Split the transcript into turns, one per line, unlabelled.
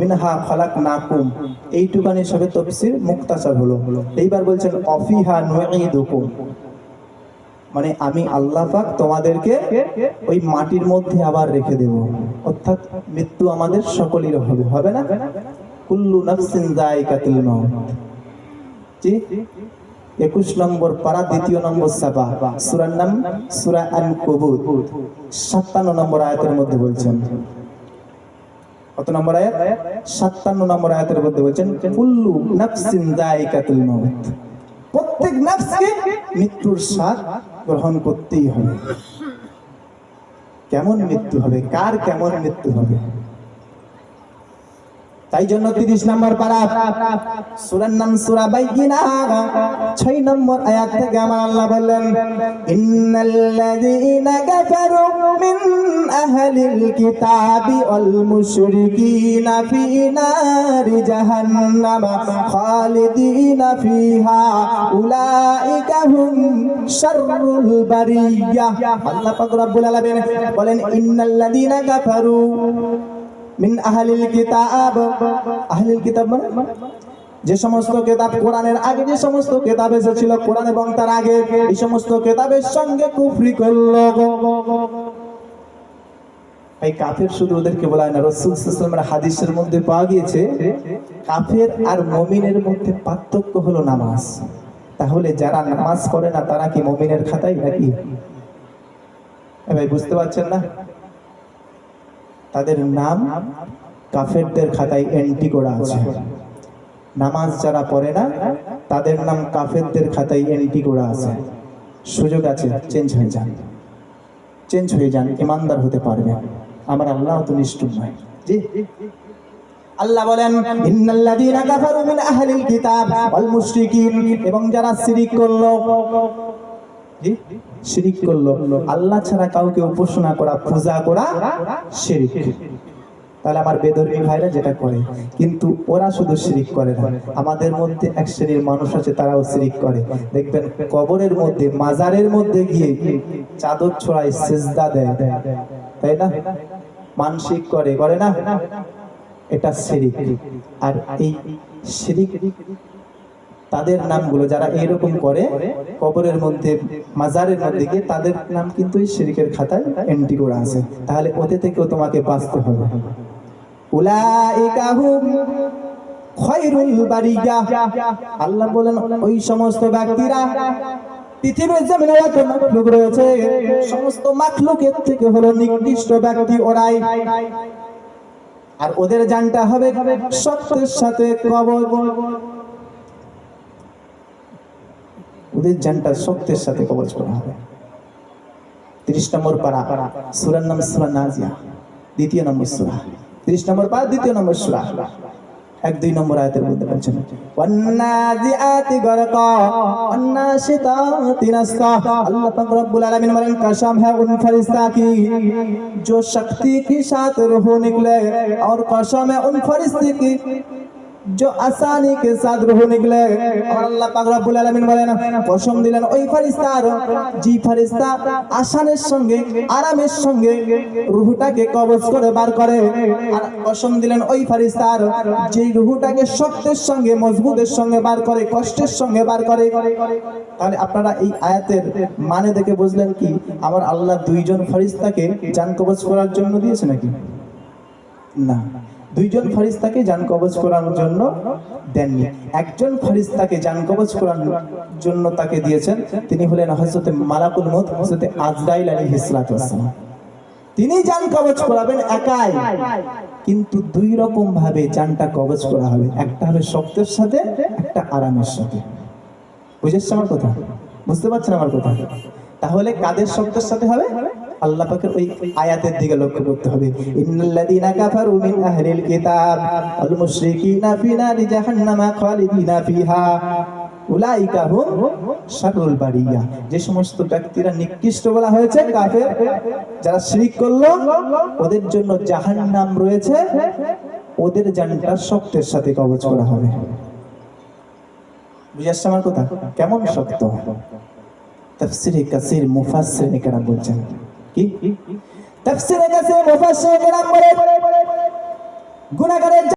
মিনহা ফালাক নাকুম এইটুকানি সবে তফসির মুক্তাসার হলো। এইবার বলছেন, অফিহা নুঈদুকুম। মানে আমি আল্লাহ পাক তোমাদেরকে ওই মাটির মধ্যে আবার রেখে দেব। অর্থাৎ মৃত্যু আমাদের সকলের হবে হবে না? কুল্লু নাফসিন যায়কাতুল মাউত। জি? একুশ নম্বর পারা, দ্বিতীয় নম্বর সাবা, সুরার নাম সুরা আন কবুত সাতান্ন নম্বর আয়াতের মধ্যে বলছেন কত নম্বর আয়াত? সাতান্ন নম্বর আয়াতের মধ্যে বলছেন, কুল্লু নাফসিন যায়কাতুল মাউত। প্রত্যেক নাফসকে মৃত্যুর স্বাদ গ্রহণ করতেই হবে। কেমন মৃত্যু হবে? কার কেমন মৃত্যু হবে? তাই জন্য তিরিশ নম্বর পারা, সুরার নাম সুরা বাইকিনা ছয় নম্বর আয়াত থেকে আমার আল্লাহ বললেন, ইন্নাল্লাযীনা কাফারু মিন কিতাবি ওয়াল মুশরিকিনা ফি নারি জাহান্নাম খালিদিনা ফিহা। উলাইকা হুম শাররুল বারিয়া। আল্লাহ পাক রব্বুল আলামিন বলেন, ইন্নাল্লাযীনা কাফারু মিন আহলিল কিতাব। আহলিল কিতাব মানে? যে সমস্ত কেতাব কোরআনের আগে, যে সমস্ত কেতাব এসেছিল কোরআন এবং তার আগে, এই সমস্ত কেতাবের সঙ্গে কুফরি করল। এই কাফের শুধু ওদেরকে বলা হয় না, রসুল সাল্লামের হাদিসের মধ্যে পাওয়া গিয়েছে, কাফের আর মমিনের মধ্যে পার্থক্য হলো নামাজ। তাহলে যারা নামাজ পড়ে না, তারা কি মমিনের খাতায় নাকি? ভাই, বুঝতে পারছেন না? তাদের নাম কাফেরদের খাতায় এন্ট্রি করা আছে। নামাজ যারা পড়ে না, তাদের নাম কাফেরদের খাতায় এন্ট্রি করা আছে। সুযোগ আছে চেঞ্জ হয়ে যান। চেঞ্জ হয়ে যান, ইমানদার হতে পারবে আমার আল্লাহ তো নিষ্ঠুর নয়। জি আল্লাহ বলেন, ইন্নাল্লাযীনা কাফারু মিন আহলিল কিতাব ওয়াল মুশরিকিন এবং যারা শিরিক করল, জি, শিরিক করল, আল্লাহ ছাড়া কাউকে উপাসনা করা, পূজা করা শিরিক। তাহলে আমার বেদর্মী ভাইরা যেটা করে, কিন্তু ওরা শুধু শিরিক করে না, আমাদের মধ্যে এক শ্রেণির মানুষ আছে, তারাও শিরিক করে। দেখবেন, কবরের মধ্যে, মাজারের মধ্যে গিয়ে চাদর ছড়ায় সেজদা দেয়। তাই না? মানসিক করে করে না? এটা শিরিক। আর এই শিরিক, তাদের নামগুলো যারা এরকম করে, কবরের মধ্যে, মাজারের মধ্যে গিয়ে তাদের নাম কিন্তু এই শিরিকের খাতায় এন্ট্রি করা আছে। তাহলে ওতে থেকেও তোমাকে বাঁচতে হবে। আল্লাহ বলেন, ওই সমস্ত ব্যক্তিরা পৃথিবীর রয়েছে। সমস্ত থেকে হলো নিকৃষ্ট ব্যক্তি ওরাই। আর ওদের জানটা হবে সত্যের সাথে কবর। ওদের জানটা শক্তের সাথে করা হবে। তিরিশ নম্বর পারা, সুরার নাম সুরা নাজিয়া। দ্বিতীয় নম্বর সুরা। তিরিশ নম্বর পারা, দ্বিতীয় নম্বর সুরা। এক দুই নম্বর আয়াতের মধ্যে বলছেন ওয়ান্নাজিআতি গরকা ওয়ান্নাশিতাতি নাসকা আল্লাহ পাক রব্বুল আলামিন বলেন कसम है उन फरिश्ता की जो शक्ति के साथ रूह निकले और कसम है उन फरिश्ते की जो आसानी के साथ रूह निकले और अल्लाह पाक रब्बुल आलामीन বলেন কসম দিলেন ওই ফেরেশতার জি ফেরেশতা আসানের সঙ্গে আরামের সঙ্গে রূহটাকে কবজ করে বার করে আর কসম দিলেন ওই ফেরেশতার যেই রূহটাকে শক্তের সঙ্গে মজবুতের সঙ্গে বার করে কষ্টের সঙ্গে বার করে তাহলে আপনারা এই আয়াতের মানে দেখে বুঝলেন কি আমার আল্লাহ দুইজন ফেরেশতাকে জান কবজ করার জন্য দিয়েছে নাকি না দুইজন ফরিস্তাকে জান কবজ করানোর জন্য দেননি। একজন ফরিস্তাকে জান কবজ করানোর জন্য তাকে দিয়েছেন। তিনি হলেন হযরতে মালাকুল মত হযরতে আজরাইল আলাইহিস সালাতু ওয়াসসালাম। তিনি জান কবজ করাবেন একাই। কিন্তু দুই রকম ভাবে জানটা কবজ করা হবে। একটা হবে শক্তের সাথে, একটা আরামের সাথে। বুঝেছ আমার কথা? বুঝতে পারছেন আমার কথা? তাহলে কাদের শব্দের সাথে হবে? আল্লাহ পাকের ওই আয়াতের দিকে লক্ষ্য করতে হবে। ইন্নাল্লাযীনা কাফারু মিন আহলিল কিতাব ওয়াল মুশরিকিনা ফি নারি জাহান্নামা খালিদিনা ফিহা, উলাইকা হুম শাররুল বারিয়া। যে সমস্ত ব্যক্তিরা নিকৃষ্ট বলা হয়েছে কাফের, যারা শিরক করল, ওদের জন্য জাহান্নাম রয়েছে, ওদের জানটা শক্তের সাথে কবজ করা হবে। বুঝে আমার কথা? কেমন শক্ত? তাফসিরে কাসির মুফাসসির কেরাম বলছেন। কি তাফসিরে কাসির মুফাসসির কেরাম বলে গুণাগারের